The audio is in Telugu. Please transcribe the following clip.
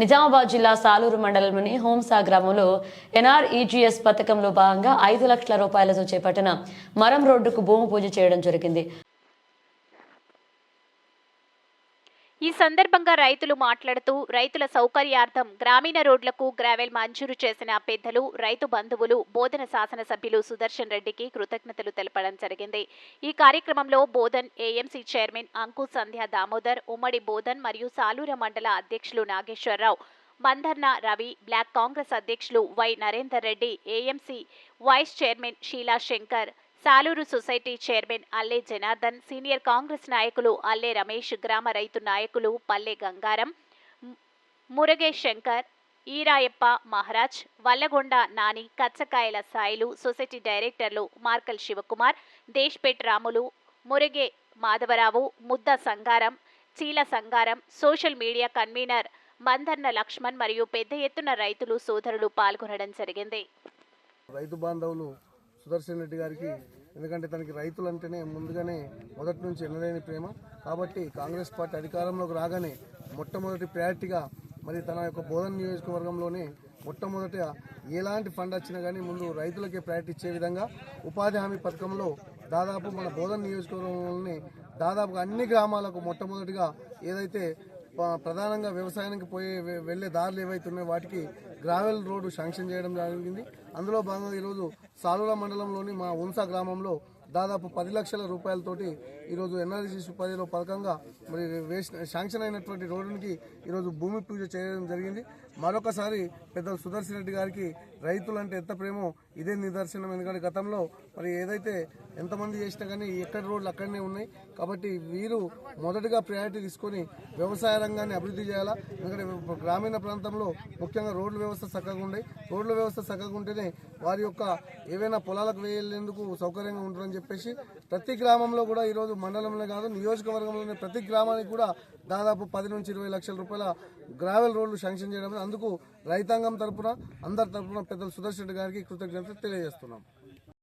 నిజామాబాద్ జిల్లా సాలూరు మండలంలోని హోంసా గ్రామంలో ఎన్ఆర్ఈజీఎస్ పథకంలో భాగంగా ఐదు లక్షల రూపాయలతో చేపట్టిన మరం రోడ్డుకు భూమి పూజ చేయడం జరిగింది. ఈ సందర్భంగా రైతులు మాట్లాడుతూ రైతుల సౌకర్యార్థం గ్రామీణ రోడ్లకు గ్రావెల్ మంజూరు చేసిన పెద్దలు రైతు బంధువులు బోధన శాసనసభ్యులు సుదర్శన్ రెడ్డికి కృతజ్ఞతలు తెలపడం జరిగింది. ఈ కార్యక్రమంలో బోధన్ ఏఎంసీ చైర్మన్ అంకు సంధ్య దామోదర్ ఉమ్మడి బోధన్ మరియు సాలూర మండల అధ్యక్షులు నాగేశ్వరరావు మందర్న రవి బ్లాక్ కాంగ్రెస్ అధ్యక్షులు Y Narender Reddy AMC vice chairman Sheela Shankar Saluru society chairman Alle Janardhan senior Congress నాయకులు అల్లే రమేష్ గ్రామ రైతు నాయకులు పల్లె గంగారం ము- మురగేష్ శంకర్ ఈరాయప్ప మహారాజ్ వల్లగొండ నాని కచ్చకాయల సాయిలు సొసైటీ డైరెక్టర్లు Markal Shivakumar Deshpet Ramulu Murage Madhavarao Mudda Sangaram Cheela Sangaram social media convener Mandarna Laxman మరియు పెద్ద ఎత్తున రైతులు సోదరులు పాల్గొనడం జరిగింది. రైతు బాంధవులు సుదర్శన్ రెడ్డి గారికి ఎందుకంటే తనకి రైతులంటేనే ముందుగానే మొదటి నుంచి ఎనలేని ప్రేమ. కాబట్టి కాంగ్రెస్ పార్టీ అధికారంలోకి రాగానే మొట్టమొదటి ప్రయారిటీగా మరి తన యొక్క బోధన నియోజకవర్గంలోనే మొట్టమొదట ఎలాంటి ఫండ్ వచ్చినా కానీ ముందు రైతులకే ప్రయారిటీ ఇచ్చే విధంగా ఉపాధి హామీ పథకంలో దాదాపు మన బోధన నియోజకవర్గంలోనే దాదాపుగా అన్ని గ్రామాలకు మొట్టమొదటిగా ఏదైతే ప్రధానంగా వ్యవసాయానికి పోయే వెళ్ళే దారులు ఏవైతే ఉన్నాయో వాటికి గ్రావెల్ రోడ్డు శాంక్షన్ చేయడం జరిగింది. అందులో భాగంగా ఈరోజు సాలూర మండలంలోని మా ఉన్సా గ్రామంలో దాదాపు పది లక్షల రూపాయలతోటి ఈరోజు ఎన్ఆర్జీ పదిలో పథకంగా మరి వేసిన శాంక్షన్ అయినటువంటి రోడ్డునికి ఈరోజు భూమి పూజ చేయడం జరిగింది. మరొకసారి పెద్ద సుదర్శన్ రెడ్డి గారికి రైతులంటే ఎంత ప్రేమో ఇదే నిదర్శనం. ఎందుకంటే గతంలో మరి ఏదైతే ఎంతమంది చేసినా కానీ ఎక్కడి రోడ్లు అక్కడనే ఉన్నాయి. కాబట్టి వీరు మొదటగా ప్రయారిటీ తీసుకొని వ్యవసాయ రంగాన్ని అభివృద్ధి చేయాలా? ఎందుకంటే గ్రామీణ ప్రాంతంలో ముఖ్యంగా రోడ్ల వ్యవస్థ చక్కగా ఉండే. రోడ్ల వ్యవస్థ చక్కగా ఉంటేనే వారి యొక్క ఏవైనా పొలాలకు వేయలేందుకు సౌకర్యంగా ఉంటుందని చెప్పేసి ప్రతి గ్రామంలో కూడా ఈరోజు మండలంలో కాదు నియోజకవర్గంలోని ప్రతి గ్రామానికి కూడా దాదాపు పది నుంచి ఇరవై లక్షల రూపాయల గ్రావెల్ రోడ్లు శాంక్షన్ చేయడం అందుకు రైతాంగం తరపున అందరి తరపున పెద్దలు సుదర్శన్ గారికి కృతజ్ఞతలు తెలియజేస్తున్నాం.